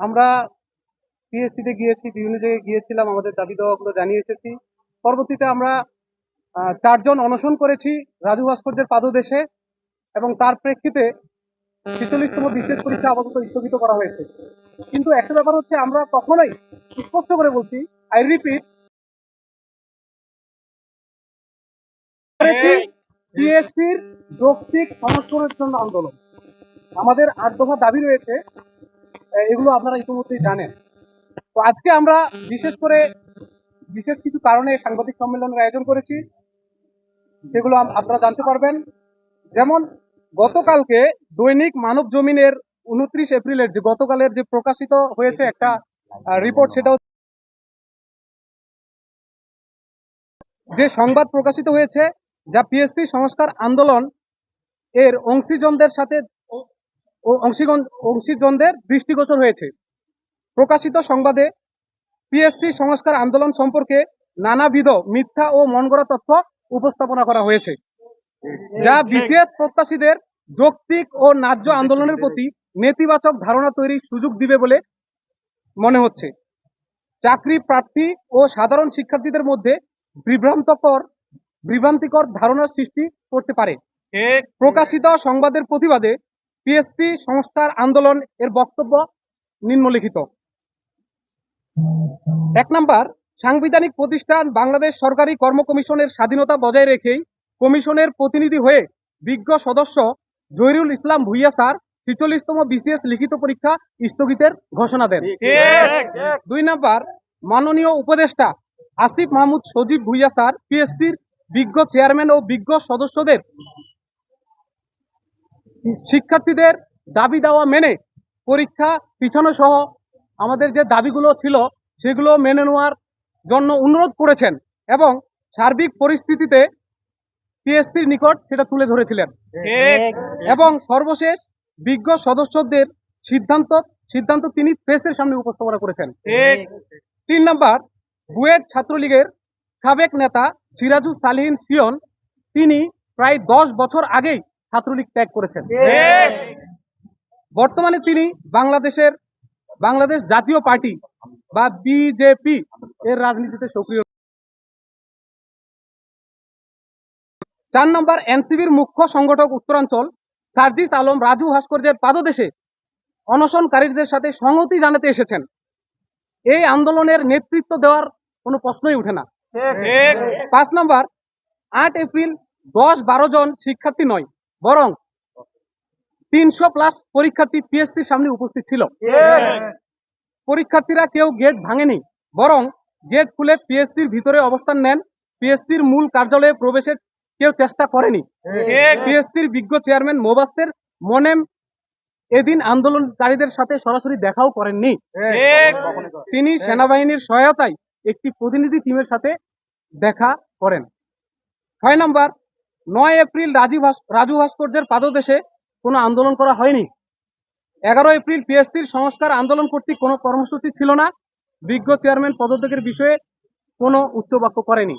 আমরা পিএসসিতে গিয়েছি, বিভিন্ন জায়গায় গিয়েছিলাম, আমাদের দাবি দেওয়াগুলো জানিয়ে এসেছি। পরবর্তীতে আমরা চারজন অনশন করেছি রাজু ভাস্কর্যের পাদদেশে এবং তার প্রেক্ষিতে ছেচল্লিশতম বিশেষ পরীক্ষা আপাতত স্থগিত করা হয়েছে। কিন্তু একটা ব্যাপার হচ্ছে, আমরা কখনোই স্পষ্ট করে বলছি আই রিপিট করেছি পিএসসির যৌক্তিক সংস্করণের জন্য আন্দোলন। আমাদের আট দফা দাবি রয়েছে এগুলো আপনারা ইতিমধ্যেই জানেন। তো আজকে আমরা বিশেষ করে বিশেষ কিছু কারণে সাংবাদিক সম্মেলনের আয়োজন করেছি, সেগুলো আপনারা জানতে পারবেন। যেমন, গতকালকে দৈনিক মানব জমিনের উনত্রিশ এপ্রিলের যে গতকালের যে প্রকাশিত হয়েছে একটা রিপোর্ট সেটাও যে সংবাদ প্রকাশিত হয়েছে, যা পিএসসি সংস্কার আন্দোলন এর অংশীজনদের সাথে ও- অংশীজনদের দৃষ্টিগোচর হয়েছে। প্রকাশিত সংবাদে পিএসসি সংস্কার আন্দোলন সম্পর্কে নানাবিধ মিথ্যা ও মনগড়া তথ্য উপস্থাপনা করা হয়েছে যা বিসিএস প্রত্যাশীদের যৌক্তিক ও ন্যায্য আন্দোলনের প্রতি নেতিবাচক ধারণা তৈরির সুযোগ দিবে বলে মনে হচ্ছে। চাকরি প্রার্থী ও সাধারণ শিক্ষার্থীদের মধ্যে বিভ্রান্তকর বিভ্রান্তিকর ধারণার সৃষ্টি করতে পারে। প্রকাশিত সংবাদের প্রতিবাদে পিএসসি সংস্কার আন্দোলন এর বক্তব্য নিম্নলিখিত। এক নাম্বার সাংবিধানিক প্রতিষ্ঠান বাংলাদেশ সরকারি কর্ম কমিশনের স্বাধীনতা বজায় রেখেই কমিশনের প্রতিনিধি হয়ে বিজ্ঞ সদস্য জহিরুল ইসলাম ভুইয়া স্যার ছিচল্লিশতম বিসিএস লিখিত পরীক্ষা স্থগিতের ঘোষণা দেন। দুই নাম্বার মাননীয় উপদেষ্টা আসিফ মাহমুদ সজীব ভুইয়া স্যার পিএসসির বিজ্ঞ চেয়ারম্যান ও বিজ্ঞ সদস্যদের শিক্ষার্থীদের দাবি দেওয়া মেনে পরীক্ষা পিছানো সহ আমাদের যে দাবিগুলো ছিল সেগুলো মেনে নেওয়ার জন্য অনুরোধ করেছেন এবং সার্বিক পরিস্থিতিতে পিএসসির নিকট সেটা তুলে ধরেছিলেন। এবং সর্বশেষ বিজ্ঞ সদস্যদের সিদ্ধান্ত সিদ্ধান্ত তিনি প্রেসের সামনে উপস্থাপনা করেছেন। তিন নাম্বার বুয়েট ছাত্রলীগের সাবেক নেতা সিরাজু সালিহিন সিয়ন তিনি প্রায় দশ বছর আগেই ছাত্রলীগ ত্যাগ করেছেন। বর্তমানে তিনি বাংলাদেশের বাংলাদেশ জাতীয় পার্টি বা বিজেপি এর রাজনীতিতে সক্রিয়। চার নম্বর এনসিবির মুখ্য সংগঠক উত্তরাঞ্চল সার্জিস আলম রাজু ভাস্কর্যের পাদদেশে অনশনকারীদের সাথে সংহতি জানাতে এসেছেন। এই আন্দোলনের নেতৃত্ব দেওয়ার কোনো প্রশ্নই উঠে না। পাঁচ নম্বর আট এপ্রিল দশ বারো জন শিক্ষার্থী নয় বরং তিনশো প্লাস পরীক্ষার্থী পিএসসির সামনে উপস্থিত ছিল। পরীক্ষার্থীরা কেউ গেট ভাঙেনি, বরং গেট খুলে পিএসসির ভিতরে অবস্থান নেন। পিএসসির মূল কার্যালয়ে প্রবেশের কেউ চেষ্টা করেনি। পিএসসির বিজ্ঞ চেয়ারম্যান মোবাস্তের মনেম এদিন আন্দোলনকারীদের সাথে সরাসরি দেখাও করেননি। তিনি সেনাবাহিনীর সহায়তায় একটি প্রতিনিধি টিমের সাথে দেখা করেন। ছয় নম্বর নয় এপ্রিল রাজীব রাজু ভাস্কর্যের পাদদেশে কোনো আন্দোলন করা হয়নি। এগারো এপ্রিল পিএসসির সংস্কার আন্দোলন কর্তৃক কোনো কর্মসূচি ছিল না। বিজ্ঞ চেয়ারম্যান পদত্যাগের বিষয়ে কোনো উচ্চবাক্য করেনি।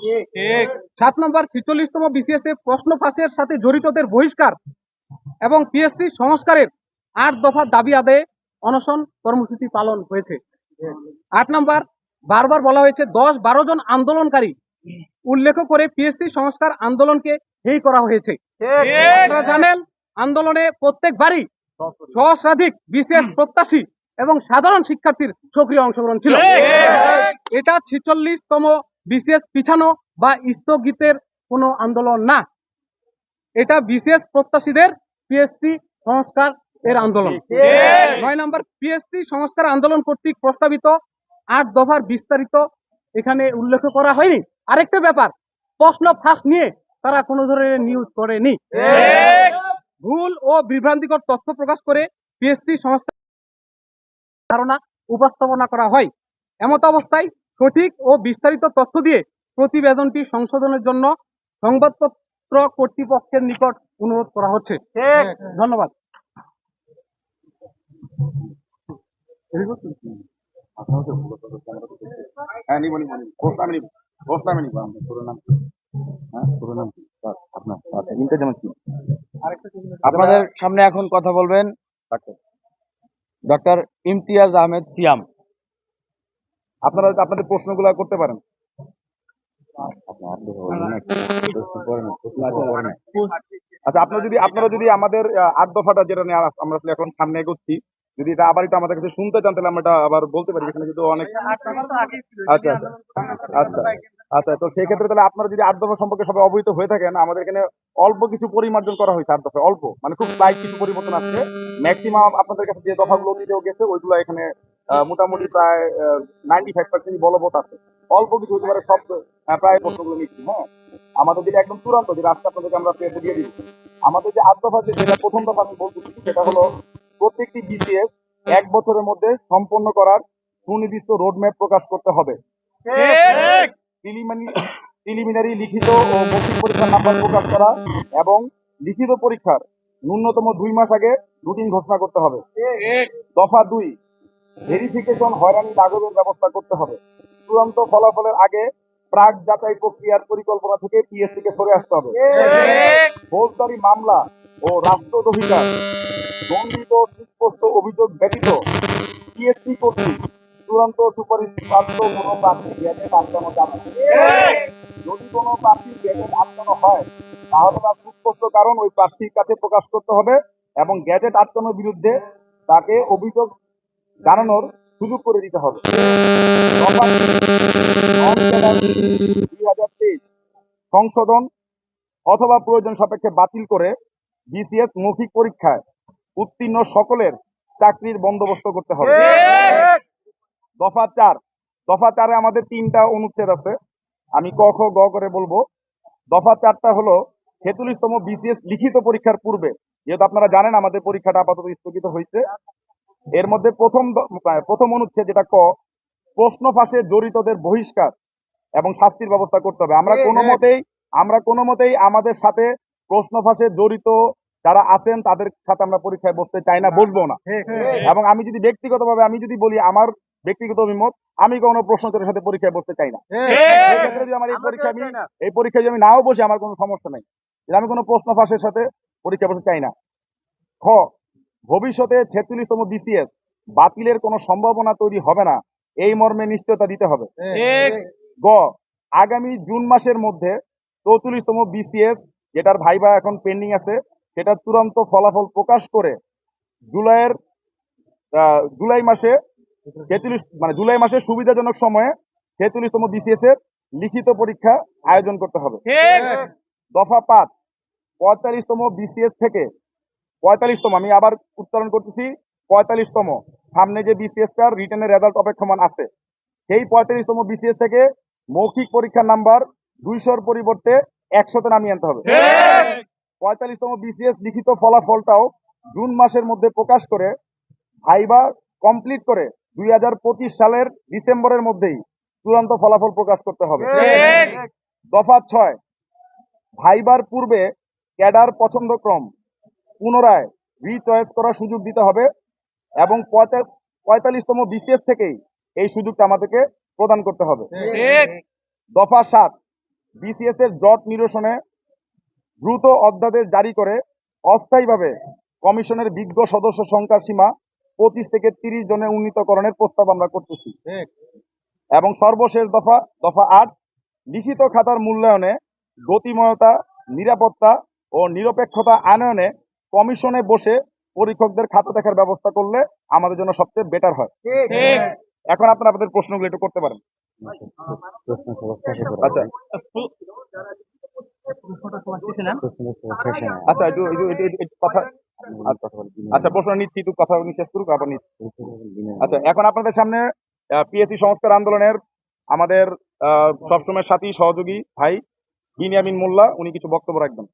সাত নম্বর ছিচল্লিশতম বিসিএস এ প্রশ্ন ফাঁসের সাথে জড়িতদের বহিষ্কার এবং পিএসসি সংস্কারের আট দফা দাবি আদায়ে অনশন কর্মসূচি পালন হয়েছে। আট নম্বর বারবার বলা হয়েছে দশ বারো জন আন্দোলনকারী। উল্লেখ করে পিএসসি সংস্কার আন্দোলনকে হেই করা হয়েছে। আপনারা জানেন আন্দোলনে প্রত্যেকবারই সহস্রাধিক বিশেষ প্রত্যাশী এবং সাধারণ শিক্ষার্থীর সক্রিয় অংশগ্রহণ ছিল। এটা ছিচল্লিশতম বিশেষ পিছানো বা স্থগিতের কোনো আন্দোলন না। এটা বিশেষ প্রত্যাশীদের পিএসসি সংস্কার এর আন্দোলন। নয় নম্বর পিএসসি সংস্কার আন্দোলন কর্তৃক প্রস্তাবিত আট দফার বিস্তারিত এখানে উল্লেখ করা হয়নি। আরেকটা ব্যাপার প্রশ্ন ফাঁস নিয়ে তারা কোনো ধরনের নিউজ করেনি। ভুল ও বিভ্রান্তিকর তথ্য প্রকাশ করে পিএসসি সংস্থা ধারণা উপস্থাপনা করা হয়। এমত অবস্থায় সঠিক ও বিস্তারিত তথ্য দিয়ে প্রতিবেদনটি সংশোধনের জন্য সংবাদপত্র কর্তৃপক্ষের নিকট অনুরোধ করা হচ্ছে। ধন্যবাদ। হ্যাঁ নিব নিব নিব। আমি নিব। আমি নিব পুরো নাম হ্যাঁ আচ্ছা আপনাদের সামনে এখন কথা বলবেন ডাক্তার ডক্টর ইমতিয়াজ আহমেদ সিয়াম। আপনারা আপনাদের প্রশ্নগুলো করতে পারেন। আচ্ছা আপনারা যদি আপনারা যদি আমাদের আট দফাটা যেটা নিয়ে আমরা এখন সামনে এগোচ্ছি যদি এটা আবার একটু আমাদের কাছে শুনতে চান তাহলে আমরা এটা আবার বলতে পারি এখানে কিন্তু অনেক আচ্ছা আচ্ছা আচ্ছা আচ্ছা তো সেই ক্ষেত্রে তাহলে আপনারা যদি আট দফা সম্পর্কে সবাই অবহিত হয়ে থাকেন আমাদের এখানে অল্প কিছু পরিমার্জন করা হয়েছে আট দফায় অল্প মানে খুব স্লাইট কিছু পরিবর্তন আসছে। ম্যাক্সিমাম আপনাদের কাছে যে দফাগুলো অতীতেও গেছে ওইগুলো এখানে মোটামুটি প্রায় নাইনটি ফাইভ পার্সেন্ট বলবৎ আছে। অল্প কিছু হতে পারে সব প্রায় প্রশ্নগুলো নিচ্ছি হ্যাঁ? আমাদের যেটা একদম চূড়ান্ত যে রাস্তা আপনাদেরকে আমরা পেতে দিয়ে দিচ্ছি। আমাদের যে আট দফা যেটা প্রথম দফা আমি বলতেছি সেটা হলো প্রত্যেকটি বিসিএস এক বছরের মধ্যে সম্পন্ন করার সুনির্দিষ্ট রোডম্যাপ প্রকাশ করতে হবে। প্রিলিমিনারি লিখিত ও মৌখিক পরীক্ষার নাম্বার প্রকাশ করা এবং লিখিত পরীক্ষার ন্যূনতম দুই মাস আগে রুটিন ঘোষণা করতে হবে। দফা দুই ভেরিফিকেশন হয়রানি লাঘবের ব্যবস্থা করতে হবে। চূড়ান্ত ফলাফলের আগে প্রাক যাচাই প্রক্রিয়ার পরিকল্পনা থেকে পিএসসি কে সরে আসতে হবে। ফৌজদারি মামলা ও রাষ্ট্রদহিকার দণ্ডিত, সুস্পষ্ট অভিযোগ ব্যতীত পিএসসি কর্তৃক চূড়ান্ত সুপারিশ প্রাপ্ত কোনো প্রার্থী যাবে যদি কোনো আটকানো হয়, তাহলে তার সুস্পষ্ট কারণ ওই প্রার্থীর কাছে প্রকাশ করতে হবে এবং গ্যাজেট আটকানোর বিরুদ্ধে তাকে অভিযোগ জানানোর সুযোগ করে দিতে হবে। সংশোধন অথবা প্রয়োজন সাপেক্ষে বাতিল করে বিসিএস মৌখিক পরীক্ষায় উত্তীর্ণ সকলের চাকরির বন্দোবস্ত করতে হবে। দফা চার। দফা চারে আমাদের তিনটা অনুচ্ছেদ আছে। আমি ক খ গ করে বলব। দফা চারটা হলো ছেচল্লিশতম বিসিএস লিখিত পরীক্ষার পূর্বে। যেহেতু আপনারা জানেন আমাদের পরীক্ষাটা আপাতত স্থগিত হয়েছে। এর মধ্যে প্রথম প্রথম অনুচ্ছেদ যেটা ক প্রশ্ন ফাঁসে জড়িতদের বহিষ্কার এবং শাস্তির ব্যবস্থা করতে হবে। আমরা কোনো মতেই আমরা কোনো মতেই আমাদের সাথে প্রশ্ন ফাঁসে জড়িত যারা আছেন তাদের সাথে আমরা পরীক্ষায় বসতে চাই না বসবো না। এবং আমি যদি ব্যক্তিগতভাবে আমি যদি বলি আমার ব্যক্তিগত অভিমত আমি কোনো প্রশ্নোত্তরের সাথে পরীক্ষায় বসতে চাই না। সেক্ষেত্রে যদি আমার এই পরীক্ষা আমি এই পরীক্ষায় যদি আমি নাও বসি আমার কোনো সমস্যা নেই। আমি কোনো প্রশ্ন ফাঁসের সাথে পরীক্ষা বসতে চাই না। খ ভবিষ্যতে ছেচল্লিশতম বিসিএস বাতিলের কোনো সম্ভাবনা তৈরি হবে না। এই মর্মে নিশ্চয়তা দিতে হবে। গ আগামী জুন মাসের মধ্যে চৌচল্লিশতম বিসিএস যেটার ভাইবা এখন পেন্ডিং আছে সেটা চূড়ান্ত ফলাফল প্রকাশ করে জুলাইয়ের জুলাই মাসে ছেচল্লিশ মানে জুলাই মাসে সুবিধাজনক সময়ে ছেচল্লিশতম বিসিএস এর লিখিত পরীক্ষা আয়োজন করতে হবে। দফা পাঁচ পঁয়তাল্লিশতম বিসিএস থেকে পঁয়তাল্লিশতম আমি আবার উচ্চারণ করতেছি পঁয়তাল্লিশতম সামনে যে বিসিএস টার রিটার্নের রেজাল্ট অপেক্ষমান আছে সেই পঁয়তাল্লিশতম বিসিএস থেকে মৌখিক পরীক্ষার নাম্বার দুইশোর পরিবর্তে একশোতে নামিয়ে আনতে হবে। পঁয়তাল্লিশতম বিসিএস লিখিত ফলাফলটাও জুন মাসের মধ্যে প্রকাশ করে ভাইবা কমপ্লিট করে দুই হাজার পঁচিশ সালের ডিসেম্বরের মধ্যেই চূড়ান্ত ফলাফল প্রকাশ করতে হবে। দফা ছয় ভাইবার পূর্বে ক্যাডার পছন্দক্রম পুনরায় রিচয়েস করার সুযোগ দিতে হবে এবং পঁয়তাল্লিশতম বিসিএস থেকেই এই সুযোগটা আমাদেরকে প্রদান করতে হবে। দফা সাত বিসিএস এর জট নিরসনে দ্রুত অধ্যাদেশ জারি করে অস্থায়ীভাবে কমিশনের বিজ্ঞ সদস্য সংখ্যার সীমা পঁচিশ থেকে তিরিশ জনে উন্নীতকরণের প্রস্তাব আমরা করতেছি। এবং সর্বশেষ দফা দফা আট লিখিত খাতার মূল্যায়নে গতিময়তা নিরাপত্তা ও নিরপেক্ষতা আনয়নে কমিশনে বসে পরীক্ষকদের খাতা দেখার ব্যবস্থা করলে আমাদের জন্য সবচেয়ে বেটার হয়। এখন আপনারা আপনাদের প্রশ্নগুলো একটু করতে পারেন। আচ্ছা। আচ্ছা একটু কথা আচ্ছা আচ্ছা প্রশ্ন নিচ্ছি একটু কথা শেষ করুক আবার নিচ্ছি। আচ্ছা এখন আপনাদের সামনে পিএসসি সংস্কার আন্দোলনের আমাদের সবসময় সাথী সহযোগী ভাই বিনিয়ামিন মোল্লা উনি কিছু বক্তব্য রাখবেন।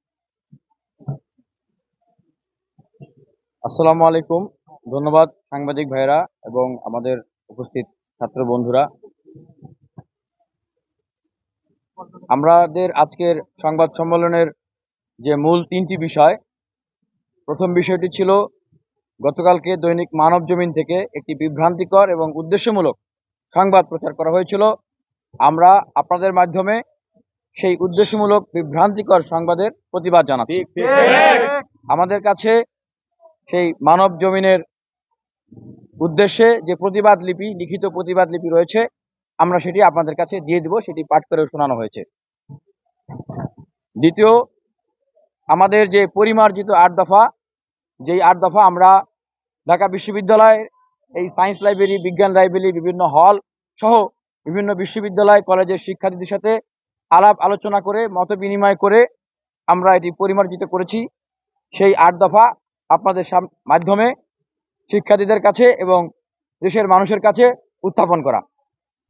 আসসালামু আলাইকুম। ধন্যবাদ সাংবাদিক ভাইরা এবং আমাদের উপস্থিত ছাত্র বন্ধুরা। আমাদের আজকের সংবাদ সম্মেলনের যে মূল তিনটি বিষয় প্রথম বিষয়টি ছিল গতকালকে দৈনিক মানব জমিন থেকে একটি বিভ্রান্তিকর এবং উদ্দেশ্যমূলক সংবাদ প্রচার করা হয়েছিল। আমরা আপনাদের মাধ্যমে সেই উদ্দেশ্যমূলক বিভ্রান্তিকর সংবাদের প্রতিবাদ জানাচ্ছি। আমাদের কাছে সেই মানব জমিনের উদ্দেশ্যে যে প্রতিবাদ লিপি লিখিত প্রতিবাদ লিপি রয়েছে আমরা সেটি আপনাদের কাছে দিয়ে দিব, সেটি পাঠ করে শোনানো হয়েছে। দ্বিতীয়, আমাদের যে পরিমার্জিত আট দফা, যেই আট দফা আমরা ঢাকা বিশ্ববিদ্যালয় এই সায়েন্স লাইব্রেরি, বিজ্ঞান লাইব্রেরি, বিভিন্ন হল সহ বিভিন্ন বিশ্ববিদ্যালয়, কলেজের শিক্ষার্থীদের সাথে আলাপ আলোচনা করে, মত বিনিময় করে আমরা এটি পরিমার্জিত করেছি। সেই আট দফা আপনাদের মাধ্যমে শিক্ষার্থীদের কাছে এবং দেশের মানুষের কাছে উত্থাপন করা।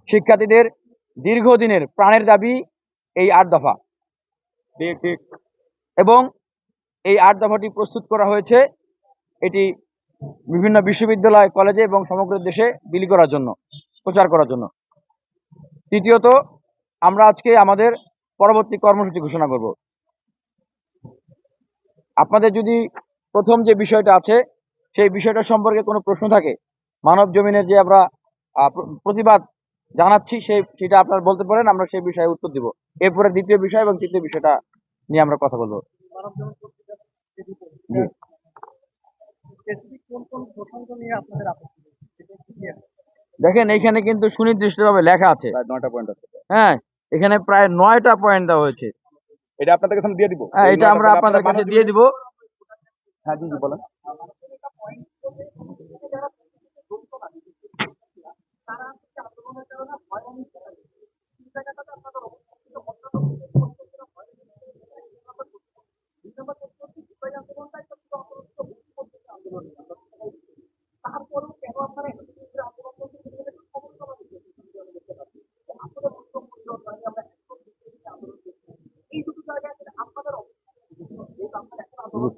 শিক্ষার্থীদের দীর্ঘদিনের প্রাণের দাবি এই আট দফা। এবং এই আট দফাটি প্রস্তুত করা হয়েছে এটি বিভিন্ন বিশ্ববিদ্যালয় কলেজে এবং সমগ্র দেশে বিলি করার জন্য প্রচার করার জন্য। তৃতীয়ত আমরা আজকে আমাদের পরবর্তী কর্মসূচি ঘোষণা করব। আপনাদের যদি প্রথম যে বিষয়টা আছে সেই বিষয়টা সম্পর্কে কোনো প্রশ্ন থাকে মানব জমিনের যে আমরা প্রতিবাদ জানাচ্ছি সেই সেটা আপনারা বলতে পারেন আমরা সেই বিষয়ে উত্তর দিব। এরপরে দ্বিতীয় বিষয় এবং তৃতীয় বিষয়টা নিয়ে আমরা কথা বলব। দেখেন এখানে কিন্তু সুনির্দিষ্টভাবে লেখা আছে। নয়টা পয়েন্ট আছে। হ্যাঁ এখানে প্রায় নয়টা পয়েন্ট দেওয়া হয়েছে। এটা আপনাদের কাছে দিয়ে দিব। হ্যাঁ এটা আমরা আপনাদের কাছে দিয়ে দিব। হ্যাঁ জি জি বলেন।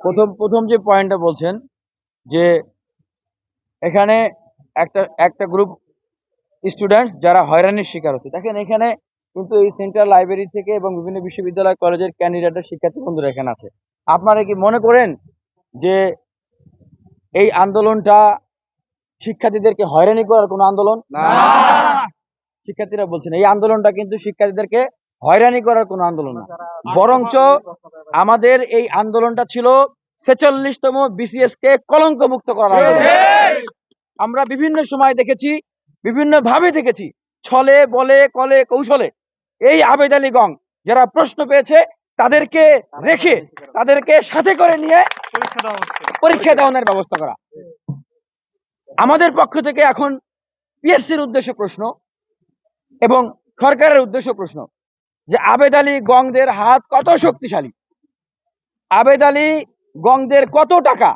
প্রথম প্রথম যে পয়েন্টটা বলছেন যে এখানে একটা একটা গ্রুপ স্টুডেন্টস যারা হয়রানির শিকার হচ্ছে। দেখেন এখানে কিন্তু এই সেন্ট্রাল লাইব্রেরি থেকে এবং বিভিন্ন বিশ্ববিদ্যালয় কলেজের ক্যান্ডিডেটের শিক্ষার্থী বন্ধুরা এখানে আছে। আপনারা কি মনে করেন যে এই আন্দোলনটা শিক্ষার্থীদেরকে হয়রানি করার কোনো আন্দোলন? শিক্ষার্থীরা বলছেন এই আন্দোলনটা কিন্তু শিক্ষার্থীদেরকে হয়রানি করার কোনো আন্দোলন না। বরঞ্চ আমাদের এই আন্দোলনটা ছিল ছেচল্লিশতম বিসিএস কে কলঙ্ক মুক্ত করার আমরা বিভিন্ন সময় দেখেছি বিভিন্ন ভাবে দেখেছি। ছলে, বলে, কলে, কৌশলে। এই আবেদ আলী গং যারা প্রশ্ন পেয়েছে, তাদেরকে রেখে, তাদেরকে সাথে করে নিয়ে পরীক্ষা দেওয়ানোর ব্যবস্থা করা। আমাদের পক্ষ থেকে এখন পিএসসির উদ্দেশ্য প্রশ্ন এবং সরকারের উদ্দেশ্য প্রশ্ন যে আবেদ আলী গংদের হাত কত শক্তিশালী? আবেদ আলী গংদের কত টাকা?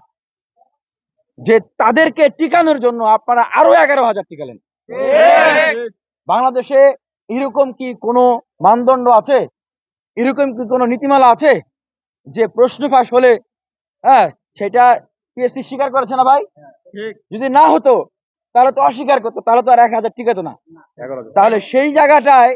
যে তাদেরকে টিকানোর জন্য আপনারা আরও এগারো হাজার টিকালেন বাংলাদেশে এরকম কি কোনো মানদণ্ড আছে? এরকম কি কোনো নীতিমালা আছে যে প্রশ্ন ফাঁস হলে হ্যাঁ সেটা পিএসসি স্বীকার করেছে না ভাই? যদি না হতো তাহলে তো অস্বীকার করতো তাহলে তো আর এক হাজার টিকাতো না। তাহলে সেই জায়গাটায়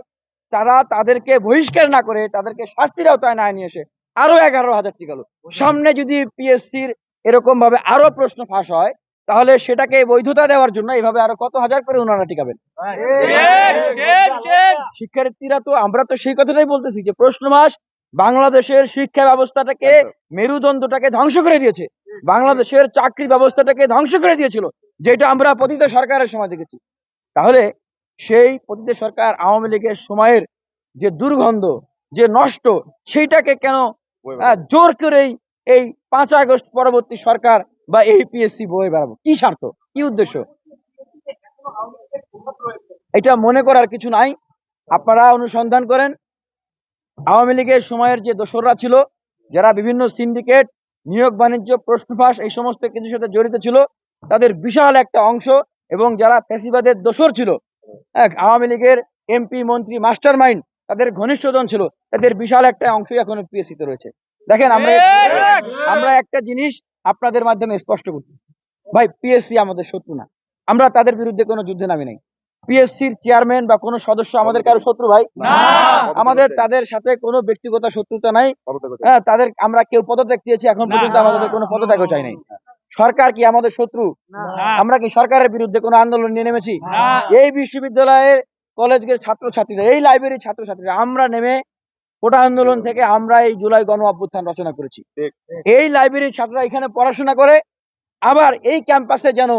তারা তাদেরকে বহিষ্কার না করে তাদেরকে শাস্তির আওতায় না নিয়ে এসে আরও এগারো হাজার টিকালো সামনে যদি পিএসসির এরকম ভাবে আরও প্রশ্ন ফাঁস হয় তাহলে সেটাকে বৈধতা দেওয়ার জন্য এইভাবে আরও কত হাজার করে ওনারা টিকাবেন? শিক্ষার্থীরা তো আমরা তো সেই কথাটাই বলতেছি যে প্রশ্ন মাস বাংলাদেশের শিক্ষা ব্যবস্থাটাকে মেরুদণ্ডটাকে ধ্বংস করে দিয়েছে। বাংলাদেশের চাকরি ব্যবস্থাটাকে ধ্বংস করে দিয়েছিল যেটা আমরা পতিত সরকারের সময় দেখেছি। তাহলে সেই পতিত সরকার আওয়ামী লীগের সময়ের যে দুর্গন্ধ যে নষ্ট সেইটাকে কেন জোর করেই এই পাঁচ আগস্ট পরবর্তী সরকার বা এই পিএসসি বয়ে বেড়াবো কি স্বার্থ? কি উদ্দেশ্য? এটা মনে করার কিছু নাই। আপনারা অনুসন্ধান করেন। আওয়ামী লীগের সময়ের যে দোসররা ছিল যারা বিভিন্ন সিন্ডিকেট নিয়োগ বাণিজ্য প্রশ্নফাঁস এই সমস্ত কিছুর সাথে জড়িত ছিল তাদের বিশাল একটা অংশ এবং যারা ফ্যাসিবাদের দোসর ছিল এক আওয়ামী লীগের এমপি মন্ত্রী মাস্টার মাইন্ড তাদের ঘনিষ্ঠজন ছিল তাদের বিশাল একটা অংশই এখনও পিএসসি তে রয়েছে। দেখেন আমরা আমরা একটা জিনিস আপনাদের মাধ্যমে স্পষ্ট করছি। ভাই পিএসসি আমাদের শত্রু না। আমরা তাদের বিরুদ্ধে কোনো যুদ্ধে নামি নাই। পিএসসির চেয়ারম্যান বা কোনো সদস্য আমাদের কারও শত্রু ভাই? আমাদের তাদের সাথে কোনো ব্যক্তিগত শত্রুতা নাই। হ্যাঁ তাদের আমরা কেউ পদত্যাগ দিয়েছি এখন পর্যন্ত আমাদের কোনো পদত্যাগও চাই নাই। সরকার কি আমাদের শত্রু? আমরা কি সরকারের বিরুদ্ধে কোনো আন্দোলন নিয়ে নেমেছি? এই বিশ্ববিদ্যালয়ের কলেজের ছাত্রছাত্রীরা এই লাইব্রেরির ছাত্রছাত্রীরা আমরা নেমে কোটা আন্দোলন থেকে আমরা এই জুলাই গণ অভ্যুত্থান রচনা করেছি। এই লাইব্রেরির ছাত্ররা এখানে পড়াশোনা করে, আবার এই ক্যাম্পাসে যেন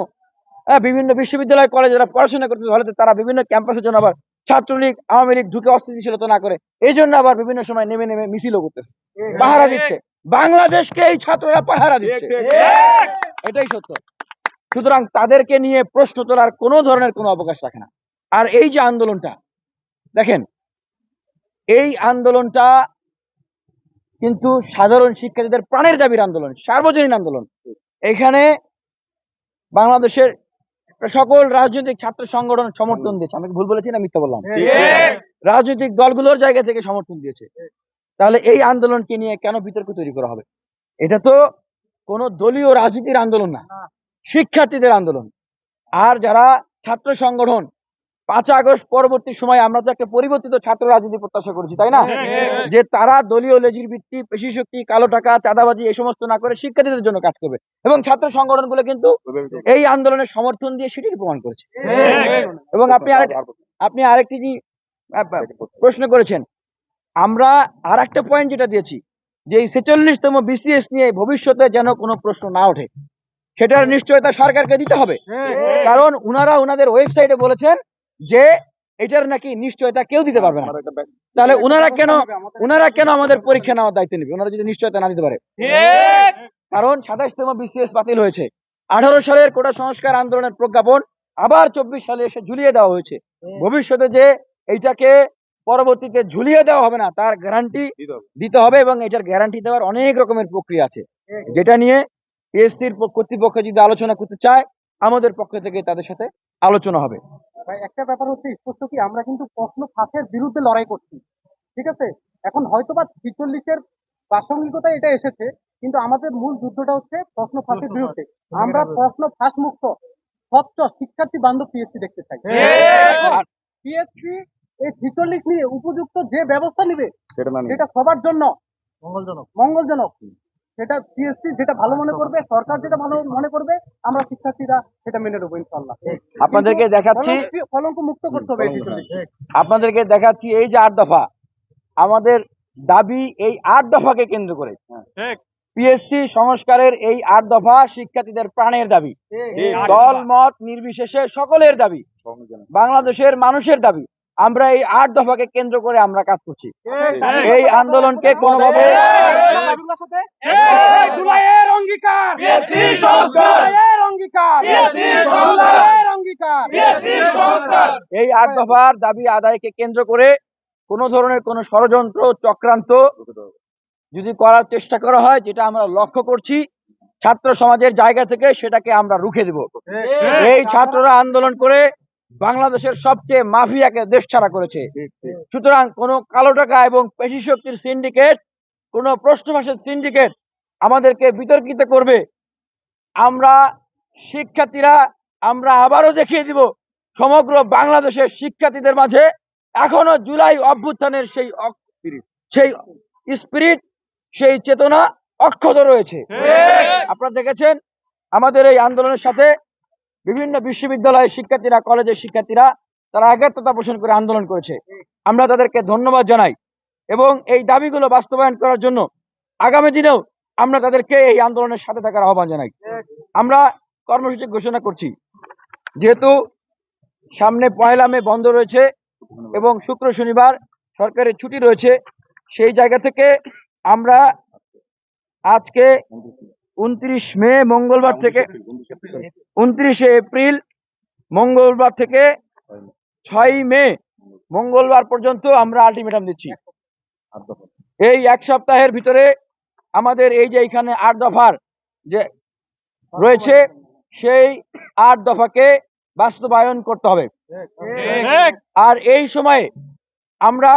বিভিন্ন বিশ্ববিদ্যালয় কলেজ যারা পড়াশোনা করতেছে হলে তারা বিভিন্ন ক্যাম্পাসের জন্য আবার ছাত্রলীগ, আওয়ামী লীগ ঢুকে অস্থিতিশীলতা না করে এই জন্য আবার বিভিন্ন সময় নেমে নেমে মিছিলও করতেছে। পাহারা দিচ্ছে। বাংলাদেশকে এই ছাত্ররা পাহারা দিচ্ছে। এটাই সত্য। সুতরাং তাদেরকে নিয়ে প্রশ্ন তোলার কোনো ধরনের কোনো অবকাশ রাখে না। আর এই যে আন্দোলনটা, দেখেন এই আন্দোলনটা কিন্তু সাধারণ শিক্ষার্থীদের প্রাণের দাবির আন্দোলন সার্বজনীন আন্দোলন। এখানে বাংলাদেশের সকল রাজনৈতিক ছাত্র সংগঠন সমর্থন দিয়েছে। আমি ভুল বলেছি না মিথ্যা বললাম? রাজনৈতিক দলগুলোর জায়গা থেকে সমর্থন দিয়েছে। তাহলে এই আন্দোলনকে নিয়ে কেন বিতর্ক তৈরি করা হবে? এটা তো কোনো দলীয় রাজনীতির আন্দোলন না। শিক্ষার্থীদের আন্দোলন। আর যারা ছাত্র সংগঠন পাঁচ আগস্ট পরবর্তী সময় আমরা তো একটা পরিবর্তিত ছাত্র রাজনীতি প্রত্যাশা করেছি তাই না? যে তারা দলীয় লেজির ভিত্তি পেশি শক্তি কালো টাকা চাঁদাবাজি এই সমস্ত না করে শিক্ষার্থীদের জন্য কাজ করবে। এবং ছাত্র সংগঠনগুলো কিন্তু এই আন্দোলনের সমর্থন দিয়ে সেটির প্রমাণ করেছে। এবং আপনি আরেক আপনি আরেকটি আ- প্রশ্ন করেছেন। আমরা আর একটা পয়েন্ট যেটা দিয়েছি যে এই ছেচল্লিশতম বিসিএস নিয়ে ভবিষ্যতে যেন কোনো প্রশ্ন না ওঠে সেটার নিশ্চয়তা সরকারকে দিতে হবে। কারণ উনারা উনাদের ওয়েবসাইটে বলেছেন যে এটার নাকি নিশ্চয়তা কেউ দিতে পারবে না। তাহলে উনারা কেন উনারা কেন আমাদের পরীক্ষা নেওয়ার দায়িত্ব নেবে? ওনারা যদি নিশ্চয়তা না দিতে পারে। কারণ সাতাশতম বিসিএস বাতিল হয়েছে। আঠারো সালের কোটা সংস্কার আন্দোলনের প্রজ্ঞাপন আবার চব্বিশ সালে এসে ঝুলিয়ে দেওয়া হয়েছে। ভবিষ্যতে যে এইটাকে পরবর্তীতে ঝুলিয়ে দেওয়া হবে না তার গ্যারান্টি দিতে হবে। এবং এটার গ্যারান্টি দেওয়ার অনেক রকমের প্রক্রিয়া আছে। যেটা নিয়ে পিএসসির কর্তৃপক্ষ যদি আলোচনা করতে চায় আমাদের পক্ষ থেকে তাদের সাথে আলোচনা হবে। ভাই একটা ব্যাপার হচ্ছে স্পষ্ট কি আমরা কিন্তু প্রশ্ন ফাঁসের বিরুদ্ধে লড়াই করছি। ঠিক আছে? এখন হয়তোবা ছিচল্লিশের প্রাসঙ্গিকতা এটা এসেছে কিন্তু আমাদের মূল যুদ্ধটা হচ্ছে প্রশ্ন ফাঁসের বিরুদ্ধে। আমরা প্রশ্ন ফাঁস মুক্ত স্বচ্ছ শিক্ষার্থী বান্ধব পিএসসি দেখতে চাই। পিএসসি এই ছিচল্লিশ নিয়ে উপযুক্ত যে ব্যবস্থা নিবে সেটা সেটা সবার জন্য মঙ্গলজনক। মঙ্গলজনক। সেটা পিএসসি যেটা ভালো মনে করবে সরকার যেটা ভালো মনে করবে আমরা শিক্ষার্থীরা সেটা মেনে নেব ইনশাল্লাহ আপনাদেরকে দেখাচ্ছি কলঙ্ক- কলঙ্ক মুক্ত করতে হবে আপনাদেরকে দেখাচ্ছি এই যে আট দফা। আমাদের দাবি এই আট দফাকে কেন্দ্র করে। পিএসসি সংস্কারের এই আট দফা শিক্ষার্থীদের প্রাণের দাবি। দল মত নির্বিশেষে সকলের দাবি। বাংলাদেশের মানুষের দাবি। আমরা এই আট দফাকে কেন্দ্র করে আমরা কাজ করছি। এই আন্দোলনকে কোনোভাবে এই আট দফার দাবি আদায়কে কেন্দ্র করে কোন ধরনের কোন ষড়যন্ত্র চক্রান্ত যদি করার চেষ্টা করা হয় যেটা আমরা লক্ষ্য করছি ছাত্র সমাজের জায়গা থেকে সেটাকে আমরা রুখে দেব। এই ছাত্ররা আন্দোলন করে বাংলাদেশের সবচেয়ে মাফিয়াকে দেশ ছাড়া করেছে। সুতরাং কোন কালো টাকা এবং পেশি শক্তির সিন্ডিকেট কোন প্রশ্নভাষের সিন্ডিকেট আমাদেরকে বিতর্কিত করবে। আমরা শিক্ষার্থীরা আমরা আবারও দেখিয়ে দিব সমগ্র বাংলাদেশের শিক্ষার্থীদের মাঝে এখনও জুলাই অভ্যুত্থানের সেই সেই স্পিরিট সেই চেতনা অক্ষত রয়েছে। আপনারা দেখেছেন আমাদের এই আন্দোলনের সাথে বিভিন্ন বিশ্ববিদ্যালয়ের শিক্ষার্থীরা, কলেজের শিক্ষার্থীরা, তারা একাত্মতা পোষণ করে আন্দোলন করেছে। আমরা তাদেরকে ধন্যবাদ জানাই এবং এই দাবিগুলো বাস্তবায়ন করার জন্য আগামী দিনেও আমরা তাদেরকে এই আন্দোলনের সাথে থাকার আহ্বান জানাই। আমরা কর্মসূচি ঘোষণা করছি। যেহেতু সামনে পয়লা মে বন্ধ রয়েছে এবং শুক্র শনিবার সরকারের ছুটি রয়েছে, সেই জায়গা থেকে আমরা আজকে উনত্রিশ মে মঙ্গলবার থেকে উনত্রিশে এপ্রিল মঙ্গলবার থেকে ছয় মে মঙ্গলবার পর্যন্ত আমরা আলটিমেটাম দিচ্ছি। এই এক সপ্তাহের ভিতরে আমাদের এই যে এখানে আট দফার যে রয়েছে, সেই আট দফাকে বাস্তবায়ন করতে হবে। আর এই সময়ে আমরা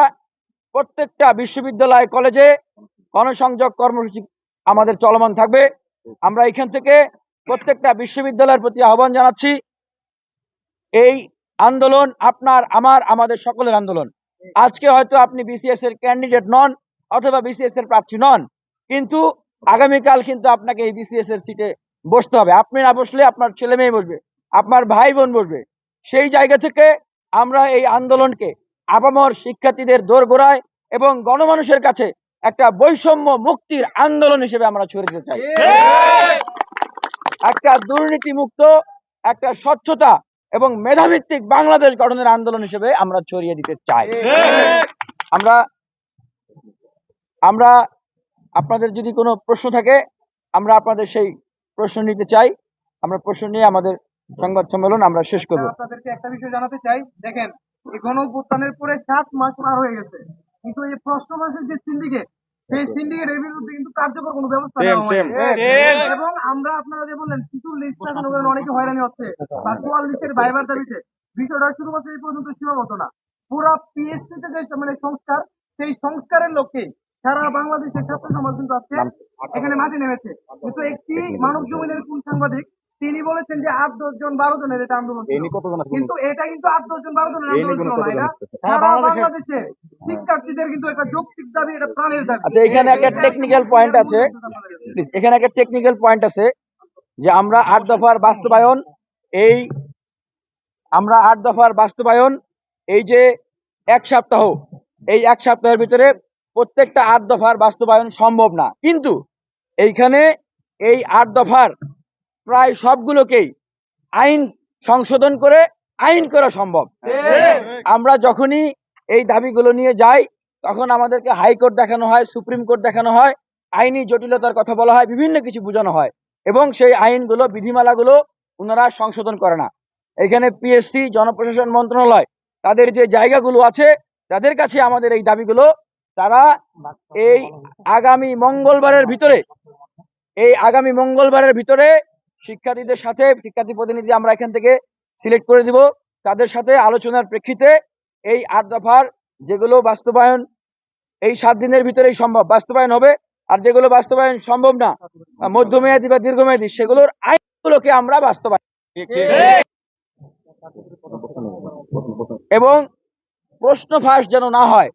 প্রত্যেকটা বিশ্ববিদ্যালয়, কলেজে গণসংযোগ কর্মসূচি আমাদের চলমান থাকবে। আমরা এখান থেকে প্রত্যেকটা বিশ্ববিদ্যালয়ের প্রতি আহ্বান জানাচ্ছি। এই আন্দোলন আপনার, আমার, আমাদের সকলের আন্দোলন। আজকে হয়তো আপনি বিসিএস এর ক্যান্ডিডেট নন অথবা বিসিএস এর প্রার্থী নন, কিন্তু আগামীকাল কিন্তু আপনাকে এই বিসিএস এর সিটে বসতে হবে। আপনি না বসলে আপনার ছেলে মেয়ে বসবে, আপনার ভাই বোন বসবে। সেই জায়গা থেকে আমরা এই আন্দোলনকে আপামর শিক্ষার্থীদের দোরগোড়ায় এবং গণমানুষের কাছে একটা বৈষম্য মুক্তির আন্দোলন হিসেবে আমরা ছড়ে দিতে চাই। একটা দুর্নীতি মুক্ত একটা স্বচ্ছতা এবং মেধাভিত্তিক বাংলাদেশ গঠনের আন্দোলন হিসেবে আমরা ছড়িয়ে দিতে চাই। আমরা আমরা আপনাদের যদি কোনো প্রশ্ন থাকে আমরা আপনাদের সেই প্রশ্ন নিতে চাই। আমরা প্রশ্ন নিয়ে আমাদের সংবাদ সম্মেলন আমরা শেষ করব। আপনাদেরকে একটা বিষয় জানাতে চাই। দেখেন এই গণ পরে সাত মাস পার হয়ে গেছে। কিন্তু এই প্রশ্ন মাসের যে সিন্ডিকেট সেই সিন্ডিকেটের বিরুদ্ধে কিন্তু কার্যকর কোনো ব্যবস্থা নেওয়া হয়নি। এবং আমরা আপনারা যে বললেন কিছু লিস্ট অনেকে হয়রানি হচ্ছে। বা চুয়াল্লিশের ভাইবার দাবিতে। বিষয়টা শুধুমাত্র এই পর্যন্ত সীমাবদ্ধ না। পুরো পিএসসি তে যে মানে সংস্কার সেই সংস্কারের লক্ষ্যে সারা বাংলাদেশের ছাত্র সমাজ কিন্তু আজকে এখানে মাঠে নেমেছে। কিন্তু একটি মানব জমিনের কোন সাংবাদিক তিনি বলেছেন যে আট দশ জন বারো জনের এটা আন্দোলন কিন্তু এটা কিন্তু আট দশ জন বারো জনের আন্দোলন ছিল না? এটা সারা বাংলাদেশের শিক্ষার্থীদের কিন্তু একটা যৌক্তিক দাবি এটা প্রাণের দাবি। আচ্ছা এখানে একটা টেকনিক্যাল পয়েন্ট আছে। প্লিজ এখানে একটা টেকনিক্যাল পয়েন্ট আছে যে আমরা আট দফার বাস্তবায়ন এই আমরা আট দফার বাস্তবায়ন এই যে এক সপ্তাহ এই এক সপ্তাহের ভিতরে প্রত্যেকটা আট দফার বাস্তবায়ন সম্ভব না। কিন্তু এইখানে এই আট দফার প্রায় সবগুলোকেই আইন সংশোধন করে আইন করা সম্ভব। আমরা যখনই এই দাবিগুলো নিয়ে যাই, তখন আমাদেরকে হাইকোর্ট দেখানো হয়, সুপ্রিম কোর্ট দেখানো হয়, আইনি জটিলতার কথা বলা হয়, বিভিন্ন কিছু বোঝানো হয় এবং সেই আইনগুলো, বিধিমালাগুলো ওনারা সংশোধন করে না। এখানে পিএসসি জনপ্রশাসন মন্ত্রণালয়, তাদের যে জায়গাগুলো আছে, তাদের কাছে আমাদের এই দাবিগুলো, তারা এই আগামী মঙ্গলবারের ভিতরে, এই আগামী মঙ্গলবারের ভিতরে শিক্ষার্থীদের সাথে, শিক্ষার্থী প্রতিনিধি আমরা এখান থেকে সিলেক্ট করে দিব। তাদের সাথে আলোচনার প্রেক্ষিতে এই আট দফার যেগুলো বাস্তবায়ন এই সাত দিনের ভিতরেই সম্ভব বাস্তবায়ন হবে। আর যেগুলো বাস্তবায়ন সম্ভব না মধ্যমেয়াদী বা দীর্ঘমেয়াদী সেগুলোর আইনগুলোকে আমরা বাস্তবায়ন এবং প্রশ্ন ফাঁস যেন না হয়।